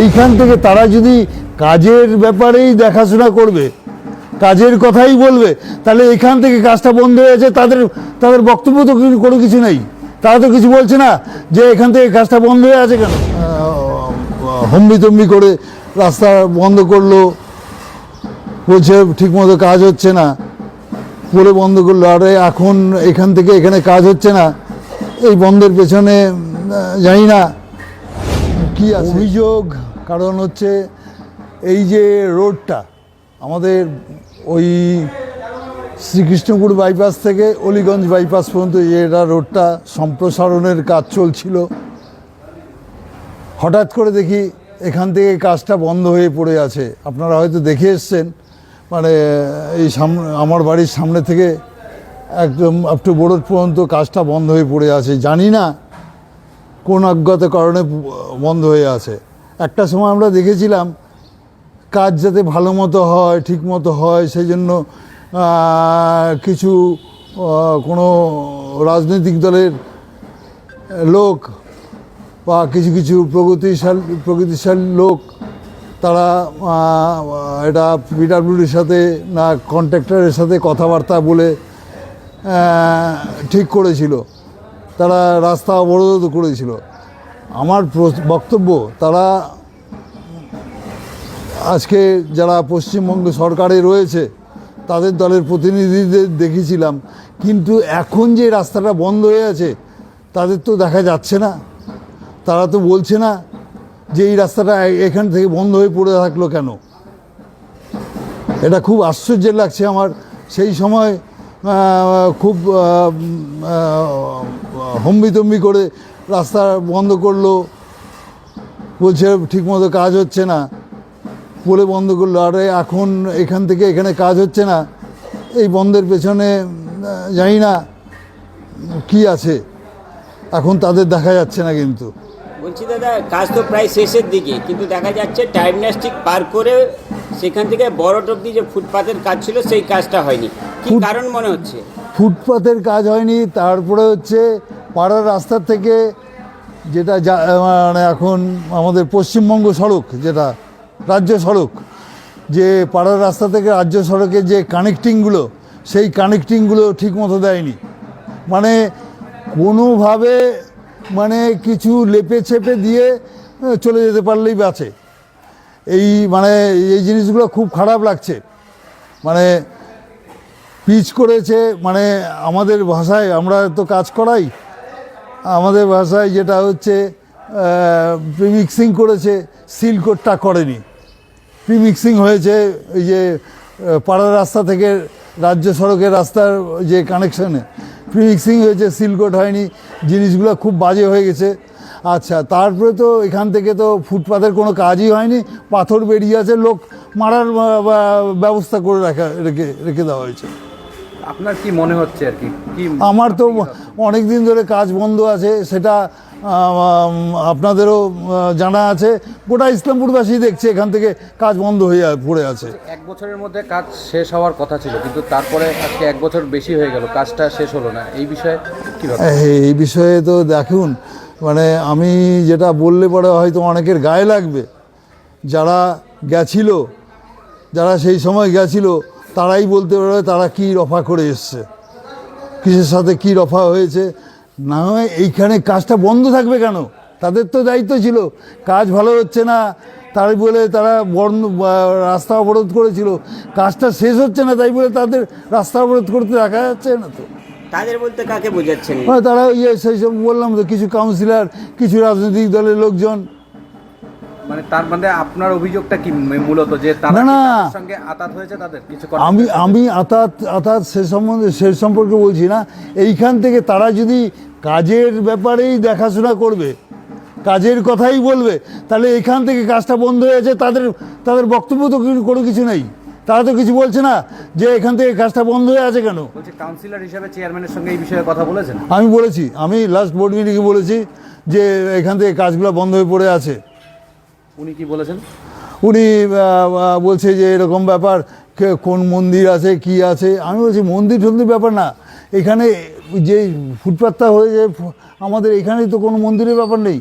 এইখান থেকে তারা যদি কাজের ব্যাপারেই দেখাশোনা করবে, কাজের কথাই বলবে, তাহলে এখান থেকে কাজটা বন্ধ হয়ে আছে তাদের তাদের বক্তব্য তো কোনো কিছু নেই। তারা তো কিছু বলছে না যে এখান থেকে কাজটা বন্ধ হয়ে আছে কেন? হম্বি তম্বি করে রাস্তা বন্ধ করল, বলছে ঠিকমতো কাজ হচ্ছে না বলে বন্ধ করল, আর এখন এখান থেকে এখানে কাজ হচ্ছে না, এই বন্ধের পেছনে জানি না। কি আছে? অভিযোগ, কারণ হচ্ছে এই যে রোডটা, আমাদের ওই শ্রীকৃষ্ণপুর বাইপাস থেকে অলিগঞ্জ বাইপাস পর্যন্ত এটা রোডটা সম্প্রসারণের কাজ চলছিল। হঠাৎ করে দেখি এখান থেকে কাজটা বন্ধ হয়ে পড়ে আছে। আপনারা হয়তো দেখে এসছেন মানে এই সামনে আমার বাড়ির সামনে থেকে একদম আপ টু বোর্ড পর্যন্ত কাজটা বন্ধ হয়ে পড়ে আছে। জানি না কোন অজ্ঞাত কারণে বন্ধ হয়ে আছে। একটা সময় আমরা দেখেছিলাম, কাজ যাতে ভালো মতো হয়, ঠিক মতো হয়, সেই জন্য কিছু কোনো রাজনৈতিক দলের লোক বা কিছু কিছু প্রগতিশাল, প্রগতিশালী লোক, তারা এটা পিডাব্লিউডির সাথে না, কন্ট্রাক্টরের সাথে কথাবার্তা বলে ঠিক করেছিল। তারা রাস্তা অবরোধ করেছিল। আমার বক্তব্য, তারা আজকে যারা পশ্চিমবঙ্গ সরকারে রয়েছে, তাদের দলের প্রতিনিধিদের দেখেছিলাম। কিন্তু এখন যে রাস্তাটা বন্ধ হয়ে আছে, তাদের তো দেখা যাচ্ছে না। তারা তো বলছে না যে এই রাস্তাটা এখান থেকে বন্ধ হয়ে পড়ে থাকল কেন। এটা খুব আশ্চর্যের লাগছে আমার। সেই সময় খুব হম্বিতম্বি করে রাস্তা বন্ধ করল। বলছে, ঠিকমতো কাজ হচ্ছে না। বলে বন্ধ করল, আর, এখন এখান থেকে এখানে কাজ হচ্ছে না। এই বন্ধের পেছনে জানি না কি আছে। এখন তাদের দেখা যাচ্ছে না কিন্তু। বলছি, দাদা, কাজ তো প্রায় শেষের দিকে, কিন্তু দেখা যাচ্ছে টাইমনাস্টিক পার করে সেখান থেকে বড় অব্দি যে ফুটপাতের কাজ ছিল সেই কাজটা হয়নি। কি কারণ মনে হচ্ছে? ফুটপাতের কাজ হয়নি তারপরে হচ্ছে পাড়ার রাস্তার থেকে যেটা মানে এখন আমাদের পশ্চিমবঙ্গ সড়ক যেটা রাজ্য সড়ক যে পাড়ার রাস্তা থেকে রাজ্য সড়কের যে কানেক্টিংগুলো সেই কানেক্টিংগুলো ঠিক মতো দেয়নি। মানে কোনোভাবে মানে কিছু লেপে ছেপে দিয়ে চলে যেতে পারলেই বাঁচে। এই মানে এই জিনিসগুলো খুব খারাপ লাগছে। মানে পিচ করেছে মানে আমাদের ভাষায় আমরা তো কাজ করাই। আমাদের ভাষায় যেটা হচ্ছে প্রিমিক্সিং করেছে সিলকোটটা করেনি। প্রিমিক্সিং হয়েছে, এই যে পাড়ার রাস্তা থেকে রাজ্য সড়কের রাস্তার যে কানেকশনে প্রিমিক্সিং হয়েছে সিলকোট হয়নি। জিনিসগুলো খুব বাজে হয়ে গেছে। আচ্ছা তারপরে তো এখান থেকে তো ফুটপাথের কোনো কাজই হয়নি পাথর বেরিয়ে আছে লোক মারার ব্যবস্থা করে রাখা রেখে রেখে দেওয়া হয়েছে। আপনার কি মনে হচ্ছে আর কি? আমার তো অনেক দিন ধরে কাজ বন্ধ আছে সেটা আপনাদেরও জানা আছে। গোটা ইসলামপুরবাসী দেখছে এখান থেকে কাজ বন্ধ হয়ে পড়ে আছে। এক বছরের মধ্যে কাজ শেষ হওয়ার কথা ছিল কিন্তু তারপরে আজকে এক বছর বেশি হয়ে গেল কাজটা শেষ হলো না। এই বিষয়ে কি এই বিষয়ে তো দেখুন মানে আমি যেটা বললে পরে হয়তো অনেকের গায়ে লাগবে। যারা গেছিল, যারা সেই সময় গেছিল, তারাই বলতে পারবে তারা কী রফা করে এসছে। কিসের সাথে কী রফা হয়েছে? না হয় এইখানে কাজটা বন্ধ থাকবে কেন? তাদের তো দায়িত্ব ছিল। কাজ ভালো হচ্ছে না, তাই বলে তারা বন্ধ রাস্তা অবরোধ করেছিল। কাজটা শেষ হচ্ছে না, তাই বলে তাদের রাস্তা অবরোধ করতে দেখা যাচ্ছে না তো। তাদের বলতে কাকে বোঝাচ্ছেন? মানে তারা ইয়ে সেই সব বললাম তো কিছু কাউন্সিলর কিছু রাজনৈতিক দলের লোকজন। মানে তার মানে আপনার অভিযোগটা কি মূলত যে তারা না, সঙ্গে আতাত হয়েছে তাদের? কিছু আমি? আমি আতাত আতাত সে সম্বন্ধে সে সম্পর্কে বলছি না। এইখান থেকে তারা যদি কাজের ব্যাপারেই দেখাশোনা করবে কাজের কথাই বলবে তাহলে এখান থেকে কাজটা বন্ধ হয়ে আছে তাদের তাদের বক্তব্য তো কোনো কিছু নেই। তারা তো কিছু বলছে না। যে এখান থেকে কাজটা বন্ধ হয়ে আছে কেন? কাউন্সিলর হিসেবে চেয়ারম্যানের সঙ্গে এই বিষয়ে কথা বলেছেন? আমি বলেছি আমি লাস্ট বোর্ড মিটিংয়ে বলেছি যে এখান থেকে কাজগুলো বন্ধ হয়ে পড়ে আছে। উনি কি বলেছেন? উনি বলছে যে এরকম ব্যাপার কোন মন্দির আছে কি আছে? আমি বলছি মন্দির টন্দির ব্যাপার না। এখানে যে ফুটপাথটা হয়ে যায় আমাদের এখানেই তো কোনো মন্দিরের ব্যাপার নেই।